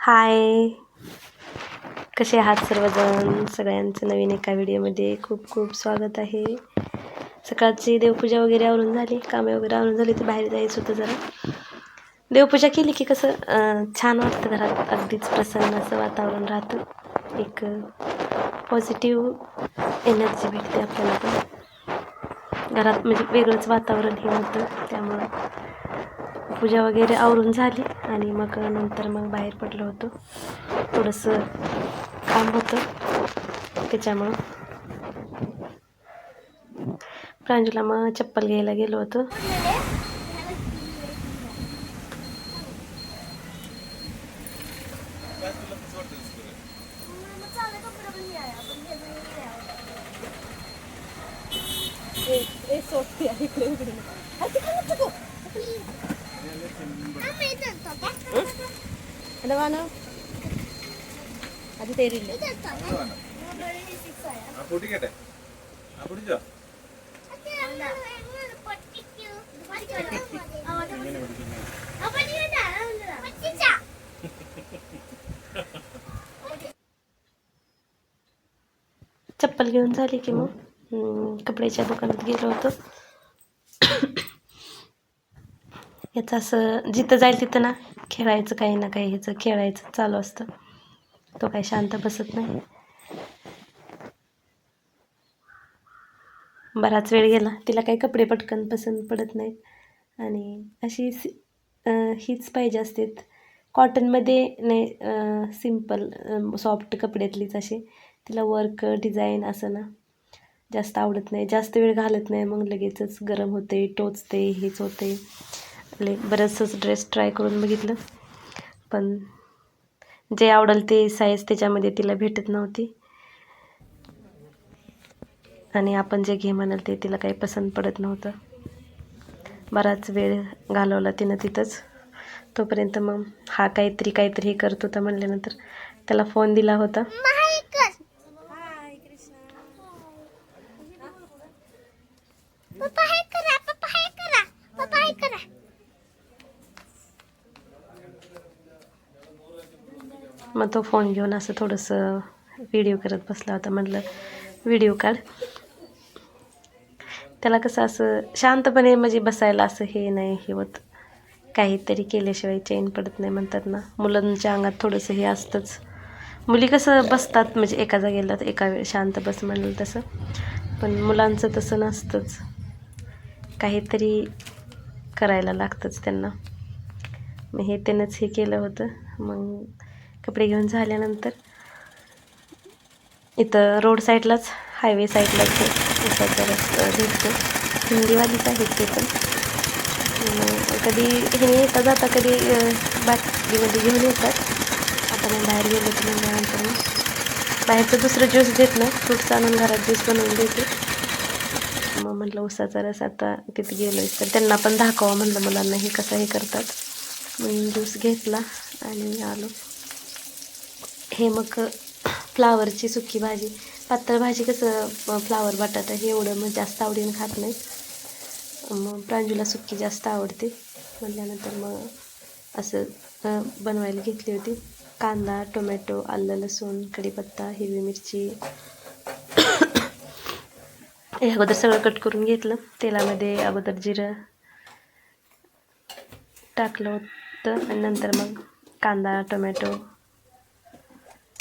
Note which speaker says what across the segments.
Speaker 1: हाय कसे आहात सर्वजण? सगळ्यांचं नवीन एका व्हिडिओमध्ये खूप खूप स्वागत आहे. सकाळची देवपूजा वगैरे आवरून झाली कामे वगैरे आवरून झाली तर बाहेर जायचं होतं जरा. देवपूजा केली की कसं छान वाटतं घरात. अगदीच प्रसन्न असं वातावरण राहतं. एक पॉझिटिव्ह एनर्जी भेटते आपल्याला पण. घरात म्हणजे वेगळंच वातावरण हे होतं. त्यामुळं पूजा वगैरे आवरून झाली आणि मग नंतर मग बाहेर पडलो होतो. थोडंसं काम होतं. त्याच्यामुळं प्रांजूला मग चप्पल घ्यायला गेलो होतो. അത് തരില്ല
Speaker 2: ആ പൊട്ടിക്കട്ടെ ആ പൊട്ടിച്ചോ
Speaker 1: चप्पल घेऊन झाली की मग हम्म, कपड्याच्या दुकानात गेलो होतो याचं असं जिथं जाईल तिथं ना खेळायचं काही ना काही ह्याचं खेळायचं चालू असतं. तो काही शांत बसत नाही. बराच वेळ गेला. तिला काही कपडे पटकन पसंत पडत नाहीत. आणि अशी सि हीच पाहिजे असते. कॉटनमध्ये नाही सिंपल सॉफ्ट कपड्यातलीच अशी. तिला वर्क डिझाईन असं ना जास्त आवडत नाही. जास्त वेळ घालत नाही. मग लगेचच गरम होते टोचते हेच होते. ले बरंचसंच ड्रेस ट्राय करून बघितलं. पण जे आवडेल ते साईज त्याच्यामध्ये तिला भेटत नव्हती. आणि आपण जे घे म्हणाल ते तिला काही पसंत पडत नव्हतं. बराच वेळ घालवला तिनं तिथंच. तोपर्यंत मग हा काहीतरी काहीतरी हे करत होता म्हणल्यानंतर त्याला फोन दिला होता. मग तो फोन घेऊन असं थोडंसं व्हिडिओ करत बसला होता. म्हटलं व्हिडिओ काढ. त्याला कसं असं शांतपणे म्हणजे बसायला असं हे नाही हे होत. काहीतरी केल्याशिवाय चैन पडत नाही म्हणतात ना. मुलांच्या अंगात थोडंसं हे असतंच. मुली कसं बसतात म्हणजे एका जागेला एका वेळ शांत बस म्हणलं तसं. पण मुलांचं तसं नसतंच. काहीतरी करायला लागतंच त्यांना. मग हे त्यानंच हे केलं होतं. मग कपडे घेऊन झाल्यानंतर इथं रोड साईडलाच हायवे साईडलाच उसाचा रस्ता भेटतो. हिंदीवालीच आहेत ते पण. मग कधी हे येता जाता कधी अं, बाटलीमध्ये घेऊन येतात. आता मग बाहेर गेलो तर म्हणल्यानंतर मग बाहेरचं दुसरं ज्यूस देत ना फ्रूटचा आणून घरात ज्यूस बनवून देते. मग म्हटलं उसाचा रस आता तिथे गेलो तर त्यांना पण दाखवा म्हणलं मुलांना हे कसं हे करतात. मग ज्यूस घेतला आणि आलो. हे मग फ्लावरची सुकी भाजी. पातळ भाजी कसं फ्लावर बटाटा हे एवढं मग जास्त आवडीनं खात नाही मग प्रांजूला सुकी जास्त आवडते. म्हटल्यानंतर मग असं बनवायला घेतली होती. कांदा टोमॅटो आलं लसूण कढीपत्ता हिरवी मिरची. हे अगोदर सगळं कट करून घेतलं. तेलामध्ये अगोदर जिरं टाकलं होतं. आणि नंतर मग कांदा टोमॅटो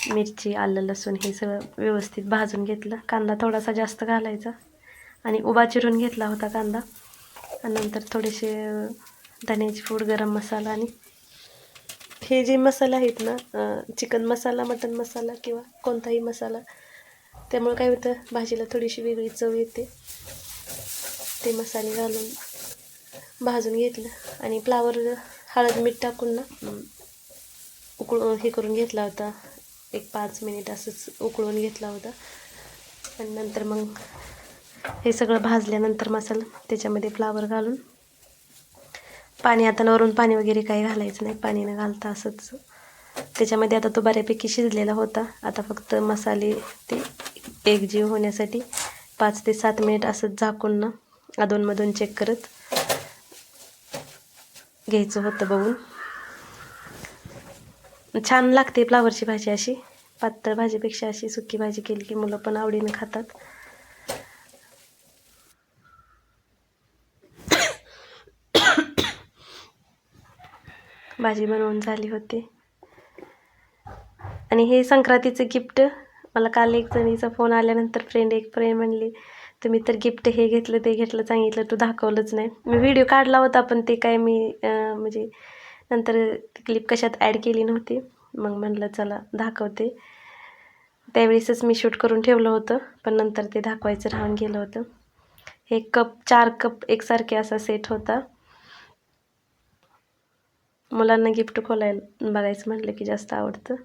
Speaker 1: मिरची आलं लसूण हे सगळं व्यवस्थित भाजून घेतलं. कांदा थोडासा जास्त घालायचा. आणि उभा चिरून घेतला होता कांदा. आणि नंतर थोडेसे अं, धण्याची पूड गरम मसाला आणि हे जे मसाले आहेत ना चिकन मसाला मटन मसाला किंवा कोणताही मसाला त्यामुळे काय होतं भाजीला थोडीशी वेगळी चव येते. ते मसाले घालून भाजून घेतलं. आणि फ्लावर हळद मीठ टाकून ना अं, उकळून हे करून घेतला होता. एक पाच मिनिट असंच उकळून घेतला होता. आणि नंतर मग हे सगळं भाजल्यानंतर मसाला त्याच्यामध्ये फ्लावर घालून पाणी आता वरून पाणी वगैरे काही घालायचं नाही. पाणी न घालता असंच. त्याच्यामध्ये आता तो बऱ्यापैकी शिजलेला होता. आता फक्त मसाले ते एकजीव होण्यासाठी पाच ते सात मिनिट असंच झाकून ना अधूनमधून चेक करत घ्यायचं होतं बघून. छान लागते फ्लावरची भाजी अशी. पातळ भाजीपेक्षा अशी सुकी भाजी केली की मुलं पण आवडीने खातात. भाजी बनवून झाली होती. आणि हे संक्रांतीचं गिफ्ट मला काल एक जणीचा फोन आल्यानंतर फ्रेंड एक फ्रेंड म्हणली तुम्ही तर गिफ्ट हे घेतलं ते घेतलं सांगितलं तू दाखवलंच नाही. मी व्हिडिओ काढला होता पण ते काय मी म्हणजे नंतर ती क्लिप कशात ॲड केली नव्हती. मग म्हणलं चला दाखवते. त्यावेळेसच मी शूट करून ठेवलं होतं पण नंतर ते दाखवायचं राहून गेलं होतं. हे कप चार कप एकसारखे असा सेट होता. मुलांना गिफ्ट खोलायला बघायचं म्हटलं की जास्त आवडतं.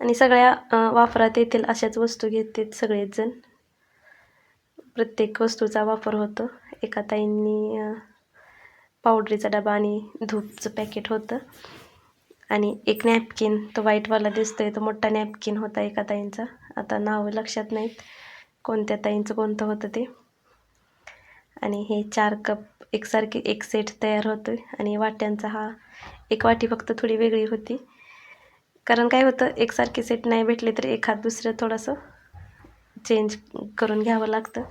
Speaker 1: आणि सगळ्या वापरात येतील अशाच वस्तू घेतात सगळेच जण. प्रत्येक वस्तूचा वापर होतो. एका ताईंनी पावडरीचा डबा आणि धूपचं पॅकेट होतं. आणि एक नॅपकिन तो व्हाईटवाला दिसतोय तो मोठा नॅपकिन होता एका ताईंचा. आता नाव लक्षात नाहीत कोणत्या ताईंचं कोणतं होतं ते. आणि हे चार कप एकसारखे एक सेट तयार होतोय. आणि वाट्यांचा हा एक वाटी फक्त थोडी वेगळी होती. कारण काय होतं एकसारखे सेट नाही भेटले तर एखाद दुसरं थोडंसं चेंज करून घ्यावं लागतं.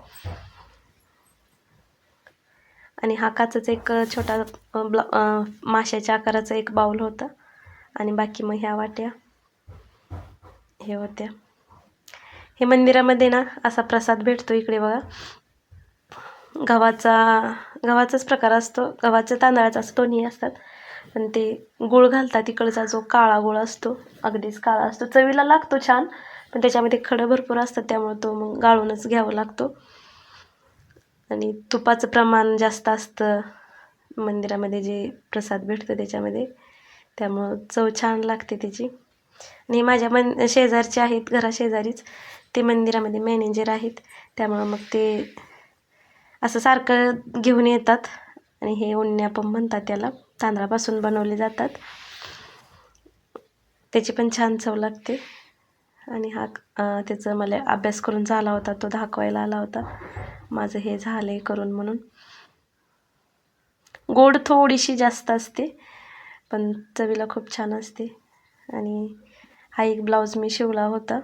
Speaker 1: आणि हा काचच एक छोटा ब्ला माशाच्या आकाराचा एक बाऊल होता. आणि बाकी मग ह्या वाट्या हे होत्या. हे मंदिरामध्ये ना असा प्रसाद भेटतो इकडे बघा. गव्हाचा गव्हाचाच प्रकार असतो. गव्हाच्या तांदळाचा असतो दोन्ही असतात. पण ते गुळ घालतात तिकडचा जो काळा गुळ असतो. अगदीच काळा असतो. चवीला लागतो छान पण त्याच्यामध्ये खडं भरपूर असतात त्यामुळे तो मग गाळूनच घ्यावा लागतो. आणि तुपाचं प्रमाण जास्त असतं. मंदिरामध्ये जे प्रसाद भेटतो त्याच्यामध्ये. त्यामुळं चव छान लागते त्याची. आणि माझ्या मन शेजारचे आहेत घराशेजारीच. ते मंदिरामध्ये मॅनेजर आहेत. त्यामुळं मग ते असं सारखं घेऊन येतात. आणि हे उन्यापम म्हणतात त्याला. तांदळापासून बनवले जातात. त्याची पण छान चव लागते. आणि हा त्याचं मला अभ्यास करून झाला होता तो दाखवायला आला होता. माझं हे झालं आहे करून म्हणून. गोड थोडीशी जास्त असते पण चवीला खूप छान असते. आणि हा एक ब्लाऊज मी शिवला होता.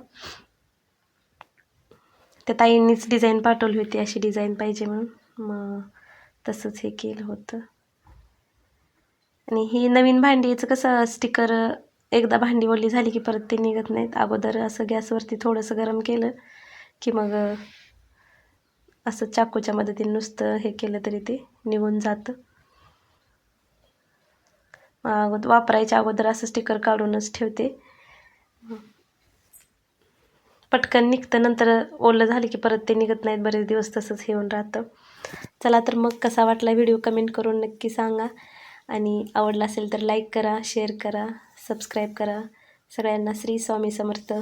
Speaker 1: त्या ताईंनीच डिझाईन पाठवली होती अशी डिझाईन पाहिजे म्हणून. मग तसंच हे केलं होतं. आणि ही नवीन भांडीचं कसं स्टिकर एकदा भांडी ओली झाली की परत ते निघत नाहीत. अगोदर असं गॅसवरती थोडंसं गरम केलं की मग असं चाकूच्या मदतीने नुसतं हे केलं तरी ते निघून जातं. अगोदर वापरायच्या अगोदर असं स्टिकर काढूनच ठेवते. पटकन निघतं नंतर ओलं झालं की परत ते निघत नाहीत. बरेच दिवस तसंच येऊन राहतं. चला तर मग कसा वाटला व्हिडिओ कमेंट करून नक्की सांगा. आणि आवडला असेल तर लाईक करा शेअर करा. सबस्क्राईब करा. सगळ्यांना श्री स्वामी समर्थ.